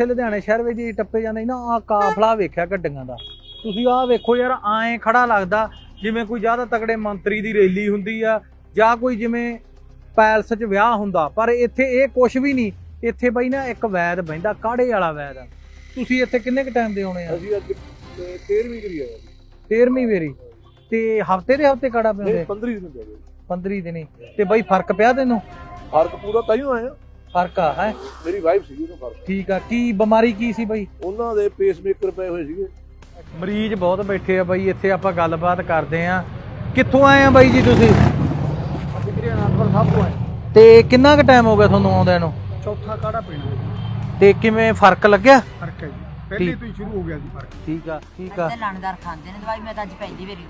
ਇੱਥੇ ਲੁਧਿਆਣੇ ਸ਼ਹਿਰ ਵਿੱਚ ਜੀ ਟੱਪੇ ਜਾਂਦੇ ਨਾ ਆ ਕਾਫਲਾ ਵੇਖਿਆ ਗੱਡੀਆਂ ਦਾ। ਤੁਸੀਂ ਆਹ ਵੇਖੋ ਯਾਰ ਐਂ ਖੜਾ ਲੱਗਦਾ ਜਿਵੇਂ ਕੋਈ ਜ਼ਿਆਦਾ ਤਕੜੇ ਮੰਤਰੀ ਦੀ ਰੈਲੀ ਹੁੰਦੀ ਆ ਜਾਂ ਕੋਈ ਜਿਵੇਂ ਪੈਲਸ 'ਚ ਵਿਆਹ ਹੁੰਦਾ ਪਰ ਇੱਥੇ ਇਹ ਕੁਝ ਵੀ ਨਹੀਂ। ਇੱਥੇ ਬਈ ਨਾ ਇੱਕ ਵੈਦ ਬਹਿੰਦਾ ਕਾੜੇ ਵਾਲਾ ਵੈਦ ਆ? ਤੁਸੀਂ ਇੱਥੇ ਕਿੰਨੇ ਕ ਟਾਈਮ ਦੇ ਆਉਣੇ ਆ? ਅਸੀਂ ਅੱਜ 13ਵੀਂ ਕਰੀ ਆਏ 13ਵੀਂ ਵੇਰੀ ਤੇ ਹਫ਼ਤੇ ਦੇ ਹਫ਼ਤੇ ਕਾੜਾ ਪਿਆਉਂਦੇ? ਨਹੀਂ 15 ਦਿਨ ਹੋ ਗਏ 15 ਦਿਨੀ ਤੇ ਬਈ ਫ਼ਰਕ ਪਿਆ ਤੈਨੂੰ? ਫ਼ਰਕ ਪੂਰਾ ਤਾਂ ਹੀ ਆਇਆ ਫ਼ਰਕ ਆ ਹੈ? ਮੇਰੀ ਵਾਈਫ ਸੀਗੀ ਉਹਨੂੰ ਫ਼ਰਕ ਠੀਕ ਆ ਕੀ ਬਿਮਾਰੀ ਕੀ ਸੀ ਬਈ? ਉਹਨਾਂ ਦੇ ਪੇਸਮੇਕਰ ਪਏ ਹੋਏ ਸੀਗੇ। ਮਰੀਜ਼ ਬਹੁਤ ਬੈਠੇ ਆ ਬਾਈ ਇੱਥੇ ਆਪਾਂ ਗੱਲਬਾਤ ਕਰਦੇ ਆ। ਕਿੱਥੋਂ ਆਏ ਆ ਬਾਈ ਜੀ ਤੁਸੀਂ? ਅਸੀਂ ਵੀਰੇ ਅਨੰਦਪੁਰ ਸਾਹਿਬ ਤੋਂ ਆਏ। ਤੇ ਕਿੰਨਾ ਕੁ ਟਾਈਮ ਹੋ ਗਿਆ ਤੁਹਾਨੂੰ ਆਉਂਦਿਆਂ ਨੂੰ? ਚੌਥਾ ਕਾੜਾ ਪੀਣਾ ਤੇ ਕਿਵੇਂ ਫ਼ਰਕ ਲੱਗਿਆ? ਫ਼ਰਕ ਹੈ ਜੀ। ਪਹਿਲੇ। ਤੋਂ ਹੀ ਸ਼ੁਰੂ ਹੋ ਗਿਆ ਜੀ ਫ਼ਰਕ। ਠੀਕ ਆ ਠੀਕ ਆ। ਤੇ ਲਾਣੇਦਾਰ ਖਾਂਦੇ ਨੇ ਦਵਾਈ ਮੈਂ ਤਾਂ ਅੱਜ ਪਹਿਲੀ ਵਾਰੀ।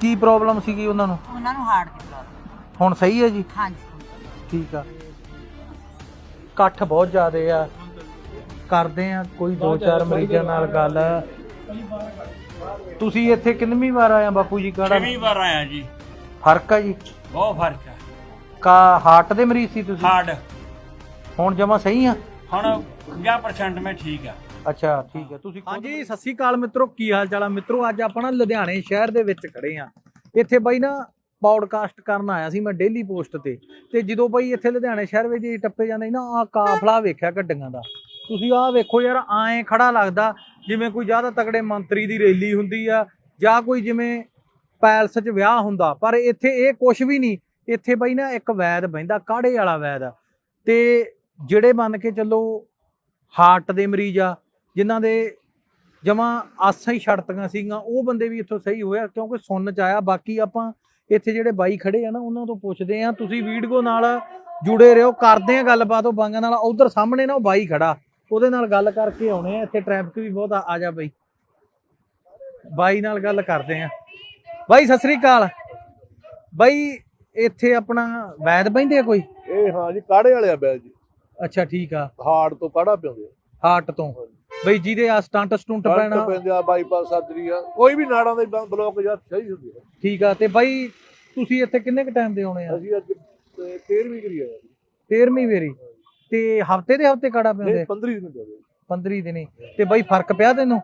ਕੀ ਪ੍ਰੋਬਲਮ ਸੀਗੀ ਉਹਨਾਂ ਨੂੰ? ਉਹਨਾਂ ਨੂੰ ਹਾਰਟ ਦੀ ਪ੍ਰੋਬਲਮ ਹੁਣ ਸਹੀ ਹੈ ਜੀ? ਹਾਂਜੀ। ਠੀਕ ਆ। ਇਕੱਠ ਬਹੁਤ ਜ਼ਿਆਦੇ ਆ। ਕਰਦੇ ਆ ਕੋਈ ਦੋ ਚਾਰ ਮਰੀਜ਼ਾਂ ਨਾਲ ਗੱਲ ਤੁਸੀਂ ਇੱਥੇ ਕਿੰਨਵੀਂ ਵਾਰ ਆਏ ਆ ਬਾਪੂ ਜੀ? ਕਾੜਾ ਛੇਵੀਂ ਵਾਰ ਆਇਆ ਜੀ। ਫ਼ਰਕ ਆ ਜੀ? ਬਹੁਤ ਫ਼ਰਕ ਹੈ ਕਾ ਹਾਰਟ ਦੇ ਮਰੀਜ਼ ਸੀ ਤੁਸੀਂ? ਹਾਰਡ ਹੁਣ ਜਮਾ ਸਹੀ ਆ? ਹੁਣ 50% ਮੈਂ ਠੀਕ ਆ। ਅੱਛਾ ਠੀਕ ਹੈ ਤੁਸੀਂ ਹਾਂਜੀ ਸਤਿ ਸ੍ਰੀ ਅਕਾਲ ਮਿੱਤਰੋ। ਕੀ ਹਾਲ ਚਾਲ ਆ? ਮਿੱਤਰੋ ਅੱਜ ਆਪਣਾ ਲੁਧਿਆਣੇ ਸ਼ਹਿਰ ਦੇ ਵਿੱਚ ਖੜੇ ਆ। ਇੱਥੇ ਬਾਈ ਨਾ ਪੌਡਕਾਸਟ ਕਰਨ ਆਇਆ ਸੀ ਮੈਂ ਡੇਲੀ ਪੋਸਟ ਤੇ। ਤੇ ਜਦੋਂ ਬਈ ਇੱਥੇ ਲੁਧਿਆਣੇ ਸ਼ਹਿਰ ਵਿੱਚ ਜੀ ਟੱਪੇ ਜਾਂਦੇ ਨਾ ਆ ਕਾਫਲਾ ਵੇਖਿਆ ਗੱਡੀਆਂ ਦਾ। ਤੁਸੀਂ ਆਹ ਵੇਖੋ ਯਾਰ, ਐਂ ਖੜਾ ਲੱਗਦਾ, ਜਿਵੇਂ ਕੋਈ ਜ਼ਿਆਦਾ ਤਕੜੇ ਮੰਤਰੀ ਦੀ ਰੈਲੀ ਹੁੰਦੀ ਆ, ਜਾਂ ਕੋਈ ਜਿਵੇਂ ਪੈਲਸ 'ਚ ਵਿਆਹ ਹੁੰਦਾ। ਪਰ ਇੱਥੇ ਇਹ ਕੁਝ ਵੀ ਨਹੀਂ। ਇੱਥੇ ਬਈ ਨਾ ਇੱਕ ਵੈਦ ਬਹਿੰਦਾ, ਕਾੜੇ ਵਾਲਾ ਵੈਦ। ਆ ਤੇ ਜਿਹੜੇ ਮੰਨ ਕੇ ਚੱਲੋ ਹਾਰਟ ਦੇ ਮਰੀਜ਼ ਆ, ਜਿਨ੍ਹਾਂ ਦੇ ਜਮਾ ਆਸਾਂ ਹੀ ਛੜਤੀਆਂ ਸੀਗੀਆਂ, ਉਹ ਬੰਦੇ ਵੀ ਇੱਥੋਂ ਸਹੀ ਹੋਇਆ, ਕਿਉਂਕਿ ਸੁਣਨ ਚ ਆਇਆ। ਬਾਕੀ ਆਪਾਂ ਇੱਥੇ ਜਿਹੜੇ ਬਾਈ ਖੜੇ ਆ ਨਾ ਉਹਨਾਂ ਤੋਂ ਪੁੱਛਦੇ ਆ ਤੁਸੀਂ ਵੀਡੀਓ ਨਾਲ ਜੁੜੇ ਰਹੋ ਕਰਦੇ ਆ ਗੱਲਬਾਤ। ਉਹ ਬਾਈਆਂ ਨਾਲ ਉਧਰ ਸਾਹਮਣੇ ਨਾ ਉਹ ਬਾਈ ਖੜਾ। ਉਹਦੇ ਨਾਲ ਗੱਲ ਕਰਕੇ ਆਉਣੇ ਆ ਇੱਥੇ ਟ੍ਰੈਫਿਕ ਵੀ ਬਹੁਤ ਆ ਆ ਜਾ ਬਾਈ। ਬਾਈ ਨਾਲ ਗੱਲ ਕਰਦੇ ਆ। ਬਾਈ ਸਤਿ ਸ੍ਰੀ ਅਕਾਲ। ਬਾਈ ਇੱਥੇ ਆਪਣਾ ਵੈਦ ਬਹਿੰਦੇ ਆ ਕੋਈ? ਇਹ ਹਾਂ ਜੀ ਕਾੜੇ ਵਾਲੇ ਆ ਬੈਲ ਜੀ। ਅੱਛਾ ਠੀਕ ਆ। ਹਾਰਟ ਤੋਂ ਕਾੜਾ ਪਿਆਉਂਦੇ ਆ? ਹਾਰਟ ਤੋਂ। ਬਈ ਜਿਹਦੇ ਆ ਸਟੰਟ ਸਟੁੰਟ ਪੈਣਾ। ਪੈਂਦੇ ਆ ਬਾਈਪਾਸ ਸਰਜਰੀ ਆ। ਕੋਈ ਵੀ ਨਾੜਾਂ ਦੇ ਬਲੌਕ ਜਾਂ ਸਹੀ ਹੁੰਦੀ ਆ। ਠੀਕ ਆ ਤੇ ਬਾਈ ਤੁਸੀਂ ਇੱਥੇ ਕਿੰਨੇ ਕ ਟਾਈਮ ਦੇ ਆਉਣੇ ਆ? ਅਸੀਂ ਅੱਜ 13ਵੀਂ ਕਰੀ ਆਏ 13ਵੀਂ ਵੇਰੀ। ਤੇ ਹਫ਼ਤੇ ਦੇ ਹਫ਼ਤੇ ਕਾੜਾ ਪਿਆਉਂਦੇ 15 ਦਿਨ ਗਏ 15 ਦਿਨੀ ਤੇ ਬਾਈ ਫ਼ਰਕ ਪਿਆ ਤੈਨੂੰ?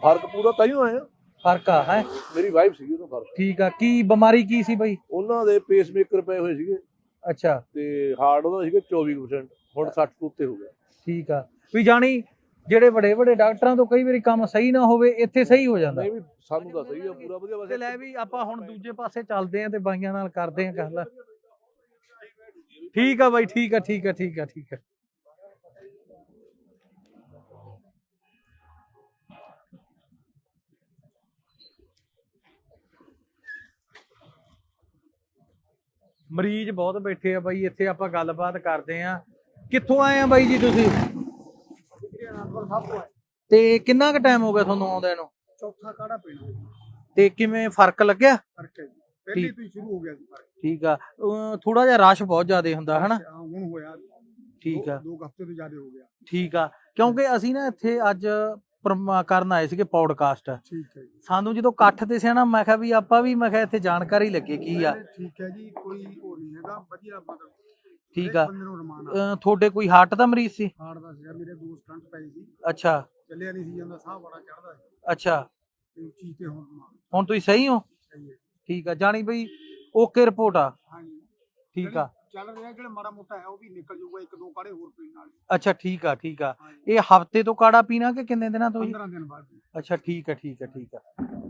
ਫ਼ਰਕ ਪੂਰਾ ਤਾਂ ਹੀ ਆਇਆ ਫ਼ਰਕ ਆ ਹੈ? ਮੇਰੀ ਵਾਈਫ ਸੀਗੀ ਉਹਨੂੰ ਫ਼ਰਕ। ਠੀਕ ਆ ਕੀ ਬਿਮਾਰੀ ਕੀ ਸੀ ਬਾਈ? ਉਹਨਾਂ ਦੇ ਪੇਸਮੇਕਰ ਪਏ ਹੋਏ ਸੀਗੇ। ਅੱਛਾ। ਤੇ ਹਾਰਟ ਉਹਦਾ ਸੀਗਾ 24% ਹੁਣ 60 ਤੋਂ ਉੱਤੇ ਹੋ ਗਿਆ। ਠੀਕ ਆ। ਵੀ ਜਾਣੀ ਜਿਹੜੇ ਵੱਡੇ ਵੱਡੇ ਡਾਕਟਰਾਂ ਤੋਂ ਕਈ ਵਾਰੀ ਕੰਮ ਸਹੀ ਨਾ ਹੋਵੇ ਇੱਥੇ ਸਹੀ ਹੋ ਜਾਂਦਾ। ਨਹੀਂ ਵੀ ਸਾਨੂੰ ਤਾਂ ਸਹੀ ਆ ਪੂਰਾ ਵਧੀਆ ਤੇ ਵੈਸੇ ਲੈ ਵੀ ਆਪਾਂ ਹੁਣ ਦੂਜੇ ਪਾਸੇ ਚੱਲਦੇ ਆਂ ਤੇ ਬਾਈਆਂ ਨਾਲ ਕਰਦੇ ਆਂ ਗੱਲ। ਠੀਕ ਆ ਬਾਈ ਠੀਕ ਆ ਠੀਕ ਆ ਠੀਕ ਆ ਠੀਕ ਆ। ਮਰੀਜ਼ ਬਹੁਤ ਬੈਠੇ ਆ ਬਾਈ ਇੱਥੇ ਆਪਾਂ ਗੱਲਬਾਤ ਕਰਦੇ ਆਂ। ਕਿੱਥੋਂ ਆਏ ਆ ਬਾਈ ਜੀ ਤੁਸੀਂ? ਤੋਂ ਕਿੰਨਾ ਕੁ ਟਾਈਮ ਹੋ ਗਿਆ ਤੁਹਾਨੂੰ ਆਉਂਦਿਆਂ ਨੂੰ? ਚੌਥਾ ਕਾੜਾ ਪੀਣਾ ਹੈ ਤੇ ਕਿਵੇਂ ਫ਼ਰਕ ਲੱਗਿਆ? ਫ਼ਰਕ ਹੈ ਜੀ। ਪਹਿਲੇ ਠੀਕ। ਤੋਂ ਹੀ ਸ਼ੁਰੂ ਹੋ ਗਿਆ ਜੀ ਫ਼ਰਕ। ਠੀਕ ਆ। ਥੋੜਾ ਜਿਹਾ ਰਸ਼ ਬਹੁਤ ਜ਼ਿਆਦਾ ਹੁੰਦਾ ਹਨਾ? ਹਾਂ, ਹੁਣ ਹੋਇਆ। ਠੀਕ ਆ। ਦੋ ਹਫ਼ਤੇ ਤੋਂ ਜ਼ਿਆਦਾ ਹੋ ਗਿਆ। ਠੀਕ ਆ। ਕਿਉਂਕਿ ਅਸੀਂ ਨਾ ਇੱਥੇ ਅੱਜ ਪ੍ਰਮ- ਕਰਨ ਆਏ ਸੀਗੇ ਪੌਡਕਾਸਟ ਠੀਕ ਹੈ ਜੀ। ਸਾਨੂੰ ਜਦੋਂ ਇਕੱਠ ਤੇ ਸਿਆ ਨਾ ਮੈਂ ਕਿਹਾ ਵੀ ਆਪਾਂ ਵੀ ਮੈਂ ਕਿਹਾ ਇੱਥੇ ਜਾਣਕਾਰੀ ਲੱਗੇ ਕੀ ਆ। ਠੀਕ ਹੈ ਜੀ ਕੋਈ ਉਹ ਨਹੀਂ ਹੈਗਾ। ਵਧੀਆ ਮਤਲਬ ਠੀਕ ਆ। ਬੰਦੇ ਨੂੰ ਰਮਾਨ ਆ। ਅਹ ਤੁਹਾਡੇ ਕੋਈ ਹਾਰਟ ਦਾ ਮਰੀਜ਼ ਸੀ? ਹਾਰਟ ਦਾ ਸੀਗਾ ਮੇਰੇ ਦੋ ਸਟੰਟ ਪਏ ਸੀ। ਅੱਛਾ। ਚੱਲਿਆ ਨਹੀਂ ਸੀ ਜਾਂਦਾ ਸਾਹ ਬੜਾ ਚੜਦਾ ਸੀ। ਅੱਛਾ। ਤੇ ਉਹ ਚੀਜ਼ ਤੇ ਹੁਣ ਰਮਾਨ ਹੁਣ ਤੁਸੀਂ ਸਹੀ ਹੋ? ਸਹੀ ਹੈ। ਠੀਕ ਆ ਜਾਣੀ ਬਈ ਓਕੇ ਰਿਪੋਰਟ ਆ। ਹਾਂਜੀ। ਠੀਕ ਆ। ਚੱਲ ਰਿਹਾ ਜਿਹੜਾ ਮਾੜਾ ਮੋਟਾ ਹੈ ਉਹ ਵੀ ਨਿਕਲ ਜਾਊਗਾ ਇੱਕ ਦੋ ਕਾੜੇ ਹੋਰ ਪੀਣ ਨਾਲ। ਅੱਛਾ ਠੀਕ ਆ ਠੀਕ ਆ। ਹਾਂਜੀ। ਇਹ ਹਫ਼ਤੇ ਤੋਂ ਕਾੜਾ ਪੀਣਾ ਕਿ ਕਿੰਨੇ ਦਿਨਾਂ ਤੋਂ ਜੀ? 15 ਦਿਨ ਬਾਅਦ ਜੀ। ਅੱਛਾ ਠੀਕ ਆ ਠੀਕ ਆ ਠੀਕ ਆ।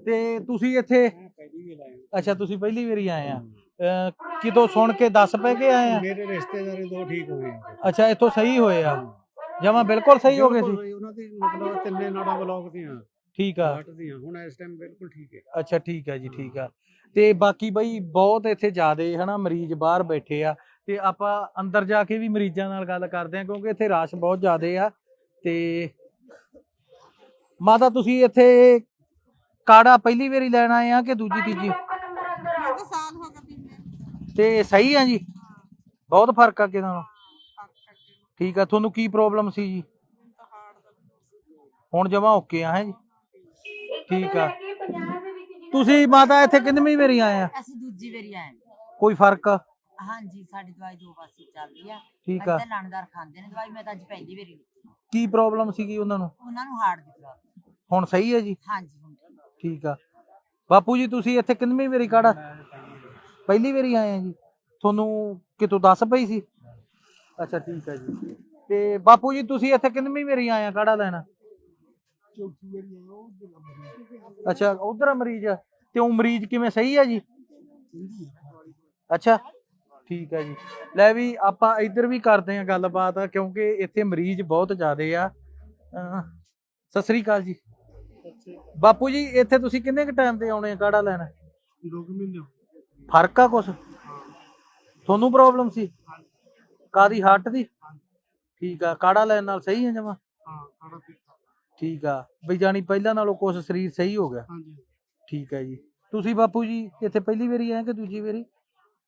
ਤੇ ਤੁਸੀਂ ਇੱਥੇ ਮੈਂ ਪਹਿਲੀ ਵੀ ਲਾਇਆ ਅੱਛਾ ਤੁਸੀਂ ਪਹਿਲੀ ਵਾਰੀ ਆਏ ਆ। ਕਿਦੋਂ ਸੁਣ ਕੇ ਦੱਸ ਪੈ ਕੇ ਆਏ ਆ? ਮੇਰੇ ਰਿਸ਼ਤੇਦਾਰ ਦੋ ਠੀਕ ਹੋਏ ਅੱਛਾ ਇੱਥੋਂ ਸਹੀ ਹੋਏ ਆ। ਜਮਾ ਬਿਲਕੁਲ ਸਹੀ ਹੋ ਗਏ ਸੀ? ਉਹਨਾਂ ਠੀਕ ਹੈ। ਜੀ ਠੀਕ ਆ। ਤੇ ਬਾਕੀ ਬਈ ਬਹੁਤ ਇੱਥੇ ਜ਼ਿਆਦੇ ਹਨਾ ਮਰੀਜ਼ ਬਾਹਰ ਬੈਠੇ ਆ। ਤੇ ਆਪਾਂ ਅੰਦਰ ਜਾ ਕੇ ਵੀ ਮਰੀਜ਼ਾਂ ਨਾਲ ਗੱਲ ਕਰਦੇ ਆ ਕਿਉਂਕਿ ਇੱਥੇ ਰਸ਼ ਬਹੁਤ ਜ਼ਿਆਦੇ ਆ। ਤੇ ਮਾਤਾ ਤੁਸੀਂ ਇੱਥੇ ਕਾੜਾ ਪਹਿਲੀ ਵਾਰੀ ਲੈਣ ਆਏ ਆ ਕਿ ਦੂਜੀ ਤੀਜੀ? ਤੇ ਸਹੀ ਆ ਜੀ? ਬਹੁਤ ਫ਼ਰਕ ਆ ਅੱਗੇ ਨਾਲੋਂ? ਠੀਕ ਆ ਤੁਹਾਨੂੰ ਕੀ ਪ੍ਰੋਬਲਮ ਸੀ ਜੀ? ਹੁਣ ਜਮਾ ਓਕੇ ਆ ਹੈ ਜੀ? ਠੀਕ ਆ। ਤੁਸੀਂ ਮਾਤਾ ਇੱਥੇ ਕਿੰਨੀ ਵਾਰੀ ਆਏ ਆ? ਅਸੀਂ ਦੂਜੀ ਵਾਰੀ ਆਏ ਹਾਂ। ਕੋਈ ਫ਼ਰਕ? ਹਾਂਜੀ ਸਾਡੀ ਦਵਾਈ ਦੋ ਪਾਸੇ ਚੱਲਦੀ ਆ। ਠੀਕ ਆ। ਪਹਿਲਾਂ ਲਾਣਦਾਰ ਖਾਂਦੇ ਨੇ ਦਵਾਈ ਮੈਂ ਤਾਂ ਅੱਜ ਪਹਿਲੀ ਵਾਰੀ ਲਈ। ਕੀ ਪ੍ਰੋਬਲਮ ਸੀਗੀ ਉਹਨਾਂ ਨੂੰ? ਉਹਨਾਂ ਨੂੰ ਹਾਰਟ ਦੀ ਪ੍ਰੋਬਲਮ ਹੁਣ ਸਹੀ ਹੈ ਜੀ? ਹਾਂਜੀ ਹੁਣ ਠੀਕ ਆ। ਬਾਪੂ ਜੀ ਤੁਸੀਂ ਇੱਥੇ ਕਿੰਨੀ ਵਾਰੀ ਕਾੜਾ ਪਹਿਲੀ ਵਾਰੀ ਆਏ ਆ ਜੀ। ਤੁਹਾਨੂੰ ਕਿਤੋਂ ਦੱਸ ਪਈ ਸੀ? ਅੱਛਾ ਠੀਕ ਹੈ ਜੀ। ਤੇ ਬਾਪੂ ਜੀ ਤੁਸੀਂ ਇੱਥੇ ਕਿੰਨਵੀਂ ਵਾਰੀ ਆਏ ਆ ਕਾੜਾ ਲੈਣਾ? ਚੌਥੀ ਵਾਰੀ ਅੱਛਾ ਉਧਰ ਮਰੀਜ਼। ਆ ਤੇ ਉਹ ਮਰੀਜ਼ ਕਿਵੇਂ ਸਹੀ ਆ ਜੀ? ਅੱਛਾ ਠੀਕ ਹੈ ਜੀ। ਲੈ ਵੀ ਆਪਾਂ ਇੱਧਰ ਵੀ ਕਰਦੇ ਆ ਗੱਲਬਾਤ ਕਿਉਂਕਿ ਇੱਥੇ ਮਰੀਜ਼ ਬਹੁਤ ਜ਼ਿਆਦੇ ਆ। ਸਤਿ ਸ੍ਰੀ ਅਕਾਲ ਜੀ। ਬਾਪੂ ਜੀ ਇੱਥੇ ਤੁਸੀਂ ਕਿੰਨੇ ਕ ਟਾਈਮ ਤੇ ਆਉਣੇ ਆ ਕਾੜਾ ਲੈਣ? ਦੋ ਕੁ ਮਹੀਨੇ ਫ਼ਰਕ ਆ ਕੁਛ? ਤੁਹਾਨੂੰ ਪ੍ਰੋਬਲਮ ਸੀ? ਕਾਦੀ ਹਾਰਟ ਦੀ? ਠੀਕ ਆ ਕਾੜਾ ਲੈਣ ਨਾਲ ਸਹੀ ਹੈ ਜਮਾ? ਹਾਂ ਠੀਕ ਆ। ਬਈ ਜਾਨੀ ਪਹਿਲਾਂ ਨਾਲੋਂ ਕੁਛ ਸਰੀਰ ਸਹੀ ਹੋ ਗਿਆ। ਹਾਂਜੀ। ਠੀਕ ਹੈ ਜੀ। ਤੁਸੀਂ ਬਾਪੂ ਜੀ ਇੱਥੇ ਪਹਿਲੀ ਵਾਰੀ ਆਏ ਕਿ ਦੂਜੀ ਵਾਰੀ?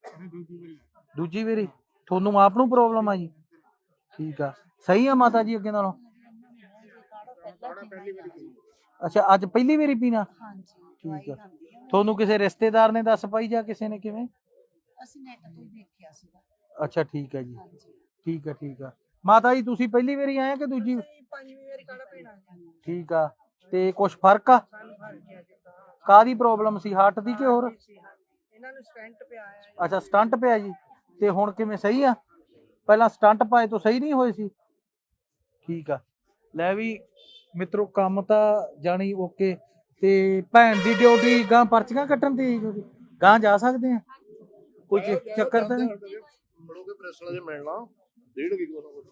ਦੂਜੀ ਵਾਰੀ। ਦੂਜੀ ਵਾਰੀ? ਤੁਹਾਨੂੰ ਆਪ ਨੂੰ ਪ੍ਰੋਬਲਮ ਆ ਜੀ? ਠੀਕ ਆ। ਸਹੀ ਆ ਮਾਤਾ ਜੀ ਅੱਗੇ ਨਾਲੋਂ? ਅੱਛਾ ਅੱਜ ਪਹਿਲੀ ਵਾਰੀ ਪੀਣਾ? ਹਾਂਜੀ ਠੀਕ ਆ। ਤੁਹਾਨੂੰ ਕਿਸੇ ਰਿਸ਼ਤੇਦਾਰ ਨੇ ਦੱਸ ਪਾਈ ਜਾਂ ਕਿਸੇ ਨੇ ਕਿਵੇਂ? ਅਸੀਂ ਨੈਟ ਤੋਂ ਹੀ ਦੇਖਿਆ ਸੀਗਾ। ਅੱਛਾ ਠੀਕ ਹੈ ਜੀ। ਹਾਂਜੀ। ਠੀਕ ਆ ਠੀਕ ਆ ਮਾਤਾ ਜੀ ਤੁਸੀਂ ਪਹਿਲੀ ਵਾਰੀ ਆਏ ਕਿ ਦੂਜੀ ਪੰਜਵੀਂ ਵਾਰੀ ਕਾੜਾ ਪੀਣਾ ਠੀਕ ਆ। ਤੇ ਕੁਝ ਫ਼ਰਕ ਆ? ਸਾਨੂੰ ਫ਼ਰਕ ਗਿਆ ਜਿੱਦਾਂ ਕਾਦੀ ਪ੍ਰੋਬਲਮ ਸੀ? ਹਾਰਟ ਦੀ ਕਿ ਹੋਰ? ਸੀ ਹਾਂਜੀ। ਇਹਨਾਂ ਨੂੰ ਸਟੈਂਟ ਪਿਆ ਆ ਅੱਛਾ ਸਟੰਟ ਪਿਆ ਜੀ। ਤੇ ਹੁਣ ਕਿਵੇਂ ਸਹੀ ਆ? ਪਹਿਲਾਂ ਸਟੰਟ ਪਾਏ ਤੋਂ ਸਹੀ ਨਹੀਂ ਹੋਏ ਸੀ? ਠੀਕ ਆ। ਲੈ ਵੀ ਮਿੱਤਰੋ ਕੰਮ ਤਾਂ ਜਾਣੀ ਓਕੇ। ਤੇ ਭੈਣ ਦੀ ਡਿਊਟੀ ਗਾਂ ਪਰਚੀਆਂ ਕੱਟਣ ਦੀ ਗਾਂ ਜਾ ਸਕਦੇ ਆ ਕੋਈ ਚ- ਚੱਕਰ ਤਾਂ ਨਹੀਂ ਬੜੋਗੇ ਪ੍ਰੈਸ ਵਾਲੇ ਜੇ ਮਿਲਣਾ ਡੇਢ ਕੀ ਕੋਲ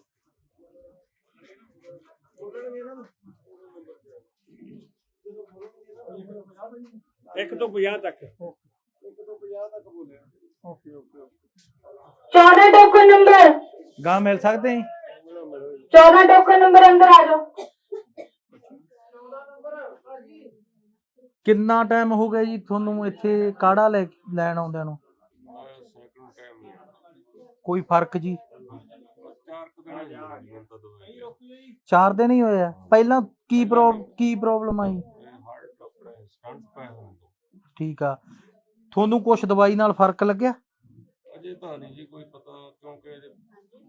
ਇੱਕ ਤੋਂ 50 ਤੱਕ चौदह टोकन नंबर ਗਾਂ ਮਿਲ ਸਕਦੇ ਆ चौदह टोकन नंबर अंदर आ जाओ ਕਿੰਨਾ ਟਾਈਮ ਹੋ ਗਿਆ ਜੀ ਤੁਹਾਨੂੰ ਇੱਥੇ ਕਾੜਾ ਲੈ ਲੈਣ ਆਉਂਦਿਆਂ ਨੂੰ? ਕੋਈ ਫ਼ਰਕ ਜੀ? ਚਾਰ ਦਿਨ ਹੀ ਹੋਇਆ ਪਹਿਲਾਂ ਕੀ ਪ੍ਰੋ ਕੀ ਪ੍ਰੋਬਲਮ ਆਈ? ਠੀਕ ਆ। ਤੁਹਾਨੂੰ ਕੁਝ ਦਵਾਈ ਨਾਲ ਫ਼ਰਕ ਲੱਗਿਆ? ਅਜੇ ਤਾਂ ਨਹੀਂ ਜੀ ਕੋਈ ਪਤਾ ਕਿਉਂਕਿ ਅਜੇ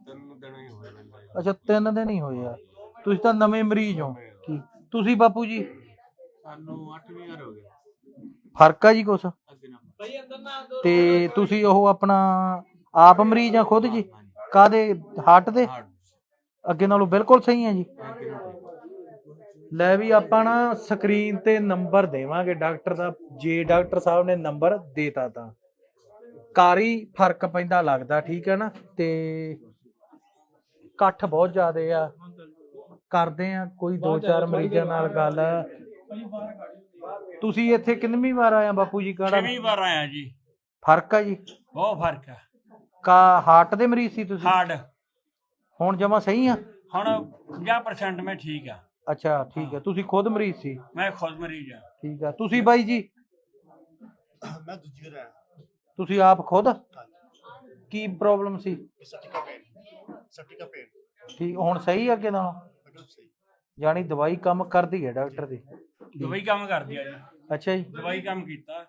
ਤਿੰਨ ਦਿਨ ਹੀ ਹੋਏ ਨੇ ਲਾਈ ਅੱਛਾ ਤਿੰਨ ਦਿਨ ਹੀ ਹੋਏ ਆ। ਤੁਸੀਂ ਤਾਂ ਨਵੇਂ ਮਰੀਜ਼ ਹੋ। ਠੀਕ। ਤੁਸੀਂ ਬਾਪੂ ਜੀ? ਸਾਨੂੰ 8ਵੀਂ ਵਾਰ ਹੋ ਗਿਆ। ਫ਼ਰਕ ਆ ਜੀ ਕੁਛ? ਅੱਗੇ ਨਾ। ਤੇ ਤੁਸੀਂ ਉਹ ਆਪਣਾ ਆਪ ਮਰੀਜ਼ ਆ ਖੁਦ ਜੀ? ਕਾਦੇ ਹਾਰਟ ਦੇ? ਅੱਗੇ ਨਾਲੋਂ ਬਿਲਕੁਲ ਸਹੀ ਆ ਜੀ। ਲੈ ਵੀ ਆਪਾਂ ਨਾ ਸਕਰੀਨ ਤੇ ਨੰਬਰ ਦੇਵਾਂਗੇ। ਡਾਕਟਰ ਦਾ ਜੇ ਡਾਕਟਰ ਸਾਹਿਬ ਨੇ ਨੰਬਰ ਦੇਤਾ ਤਾਂ। ਕਾਰੀ ਫ਼ਰਕ ਪੈਂਦਾ ਲੱਗਦਾ ਠੀਕ ਹੈ ਨਾ? ਤੇ ਇਕੱਠ ਬਹੁਤ ਜ਼ਿਆਦੇ ਆ। ਕਰਦੇ ਆ ਕੋਈ ਦੋ ਚਾਰ ਮਰੀਜ਼ਾਂ ਨਾਲ ਗੱਲ ਤੁਸੀਂ ਇੱਥੇ ਕਿੰਨਵੀਂ ਵਾਰ ਆਇਆ ਬਾਪੂ ਜੀ? ਕਾੜਾ ਛੇਵੀਂ ਵਾਰ ਆਇਆ ਜੀ। ਫ਼ਰਕ ਆ ਜੀ? ਬਹੁਤ ਫ਼ਰਕ ਆ। ਕਾ ਹਾਰਟ ਦੇ ਮਰੀਜ਼ ਸੀ ਤੁਸੀਂ? ਹਾਰਡ ਹੁਣ ਜਮਾ ਸਹੀ ਆ? ਹੁਣ 50% ਮੈਂ ਠੀਕ ਆ। ਅੱਛਾ ਠੀਕ ਹੈ। ਤੁਸੀਂ ਖੁਦ ਮਰੀਜ਼ ਸੀ? ਮੈਂ ਖੁਦ ਮਰੀਜ਼ ਆ। ਠੀਕ ਆ। ਤੁਸੀਂ ਬਾਈ ਜੀ? ਮੈਂ ਦੂਜੀ ਵਾਰ ਆਇਆ। ਤੁਸੀਂ ਆਪ ਖੁਦ? ਕੀ ਪ੍ਰੋਬਲਮ ਸੀ? ਸਟਿਕਾ ਪੇਨ ਸਟਿਕਾ ਪੇਨ ਠੀਕ ਹੁਣ ਸਹੀ ਆ ਅੱਗੇ ਨਾਲੋਂ? ਬਿਲਕੁਲ ਸਹੀ। ਯਾਨੀ ਦਵਾਈ ਕੰਮ ਕਰਦੀ ਹੈ ਡਾਕਟਰ ਦੀ। ਦਵਾਈ ਕੰਮ ਕਰਦੀ ਆ ਜੀ। ਅੱਛਾ ਜੀ। ਦਵਾਈ ਕੰਮ ਕੀਤਾ।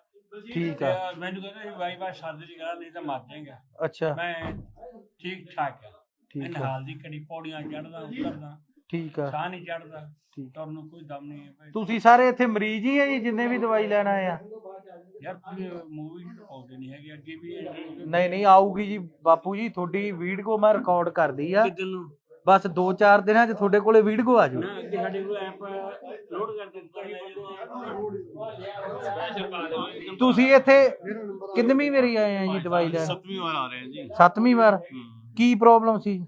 ਠੀਕ ਆ। ਤੇ ਮੈਨੂੰ ਕਹਿੰਦੇ ਸੀ ਬਾਈ ਬਾਈ ਸਰਜਰੀ ਕਰਾ ਨਹੀਂ ਤਾਂ ਮਰ ਜਾਏਗਾ। ਅੱਛਾ। ਮੈਂ ਠੀਕ ਠਾਕ ਆ। ਠੀਕ ਆ। ਹਾਲ ਦੀ ਕੜੀ ਪੌੜੀਆਂ ਚੜਦਾ ਉਤਰਦਾ। ਠੀਕ ਆ। ਸਾਹ ਨਹੀਂ ਚੜਦਾ। ਤੁਰਨ ਨੂੰ ਕੋਈ ਦਮ ਨਹੀਂ ਹੈ। ਭਾਈ ਤੁਸੀਂ ਸਾਰੇ ਇੱਥੇ ਮਰੀਜ਼ ਹੀ ਆ ਜੀ ਜਿੰਨੇ ਵੀ ਦਵਾਈ ਲੈਣ ਆਏ ਆ? ਯਾਰ ਮੂਵੀ ਆਉਂਦੇ ਨਹੀਂ ਹੈਗੇ ਅੱਗੇ ਵੀ ਨਹੀਂ ਨਹੀਂ ਆਊਗੀ ਜੀ। ਬਾਪੂ ਜੀ ਤੁਹਾਡੀ ਵੀਡੀਓ ਮੈਂ ਰਿਕਾਰਡ ਕਰਦੀ ਆ। ਬਸ 2-4 ਦਿਨਾਂ 'ਚ ਤੁਹਾਡੇ ਕੋਲੇ ਵੀਡੀਓ ਆ ਜਾਊ। ਨਾ ਅੱਗੇ ਸਾਡੇ ਕੋਲ ਐਪ ਲੋਡ ਕਰ ਤੁਸੀਂ ਇੱਥੇ ਕਿੰਨਵੀਂ ਵਾਰੀ ਆਏ ਆ ਜੀ ਦਵਾਈ ਲੈਣ? ਸੱਤਵੀਂ ਵਾਰ ਆ ਰਹੇ ਹਾਂ ਜੀ। ਸੱਤਵੀਂ ਵਾਰ? ਕੀ ਪ੍ਰੋਬਲਮ ਸੀ?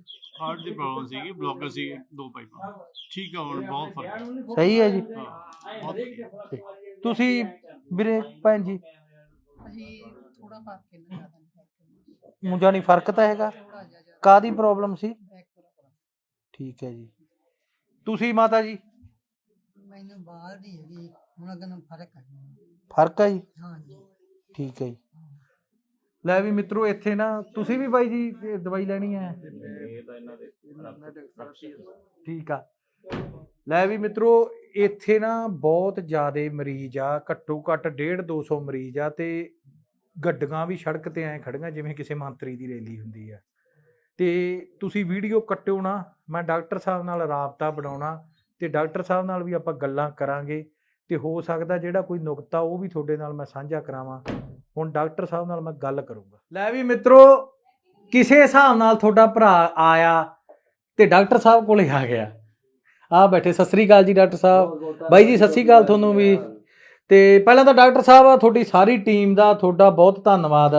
ਹਾਰਟ ਦੀ ਪ੍ਰੋਬਲਮ ਸੀਗੀ ਬਲੌਕਰ ਸੀ ਦੋ ਪਾਈਪਾਂ। ਠੀਕ ਆ ਹੁਣ ਬਹੁਤ ਫ਼ਰਕ ਹੈ ਸਹੀ ਹੈ ਜੀ। ਹਾਂ ਬਹੁਤ ਵਧੀਆ। ਤੁਸੀਂ ਵੀਰੇ ਭੈਣ ਜੀ? ਅਸੀਂ ਥੋੜਾ ਫ਼ਰਕ ਜ਼ਿਆਦਾ ਨਹੀਂ ਫ਼ਰਕ ਮੁੰਜਾ ਨਹੀਂ ਫ਼ਰਕ ਤਾਂ ਹੈਗਾ। ਥੋੜਾ ਜਿਹਾ ਜ਼ਿਆਦਾ ਕਾਦੀ ਪ੍ਰੋਬਲਮ ਸੀ? ਬੈਕ ਪ੍ਰੋਬਲਮ ਠੀਕ ਹੈ ਜੀ। ਤੁਸੀਂ ਮਾਤਾ ਜੀ? ਮੈਨੂੰ ਬਾਹਰ ਦੀ ਹੈਗੀ ਹੁਣ ਅੱਗੇ ਨੂੰ ਫ਼ਰਕ ਹੈ ਫ਼ਰਕ ਹੈ ਜੀ? ਹਾਂਜੀ ਠੀਕ ਹੈ ਜੀ। ਲੈ ਵੀ ਮਿੱਤਰੋ ਇੱਥੇ ਨਾ ਤੁਸੀਂ ਵੀ ਬਾਈ ਜੀ ਇਹ ਦਵਾਈ ਲੈਣੀ ਹੈ? ਠੀਕ ਆ। ਲੈ ਵੀ ਮਿੱਤਰੋ ਇੱਥੇ ਨਾ ਬਹੁਤ ਜ਼ਿਆਦੇ ਮਰੀਜ਼ ਆ ਘੱਟੋ ਘੱਟ 1.5 200 ਮਰੀਜ਼ ਆ ਤੇ ਗੱਡੀਆਂ ਵੀ ਸੜਕ ਤੇ ਐ ਖੜੀਆਂ ਜਿਵੇਂ ਕਿਸੇ ਮੰਤਰੀ ਦੀ ਰੈਲੀ ਹੁੰਦੀ ਆ। ਤੇ ਤੁਸੀਂ ਵੀਡੀਓ ਕੱਟਿਓ ਨਾ ਮੈਂ ਡਾਕਟਰ ਸਾਹਿਬ ਨਾਲ ਰਾਬਤਾ ਬਣਾਉਣਾ ਤੇ ਡਾਕਟਰ ਸਾਹਿਬ ਨਾਲ ਵੀ ਆਪਾਂ ਗੱਲਾਂ ਕਰਾਂਗੇ। ਤੇ ਹੋ ਸਕਦਾ ਜਿਹੜਾ ਕੋਈ ਨੁਕਤਾ ਉਹ ਵੀ ਤੁਹਾਡੇ ਨਾਲ ਮੈਂ ਸਾਂਝਾ ਕਰਾਵਾਂ। ਹੁਣ ਡਾਕਟਰ ਸਾਹਿਬ ਨਾਲ ਮੈਂ ਗੱਲ ਕਰੂੰਗਾ। ਲੈ ਵੀ ਮਿੱਤਰੋ ਕਿਸੇ ਹਿਸਾਬ ਨਾਲ ਤੁਹਾਡਾ ਭਰਾ ਆਇਆ ਤੇ ਡਾਕਟਰ ਸਾਹਿਬ ਕੋਲੇ ਆ ਗਿਆ। ਆ ਬੈਠੇ ਸਤਿ ਸ੍ਰੀ ਅਕਾਲ ਜੀ ਡਾਕਟਰ ਸਾਹਿਬ। ਬਾਈ ਜੀ ਸਤਿ ਸ੍ਰੀ ਅਕਾਲ ਤੁਹਾਨੂੰ ਵੀ। ਤੇ ਪਹਿਲਾਂ ਤਾਂ ਡਾਕਟਰ ਸਾਹਿਬ ਤੁਹਾਡੀ ਸਾਰੀ ਟੀਮ ਦਾ ਤੁਹਾਡਾ ਬਹੁਤ ਧੰਨਵਾਦ।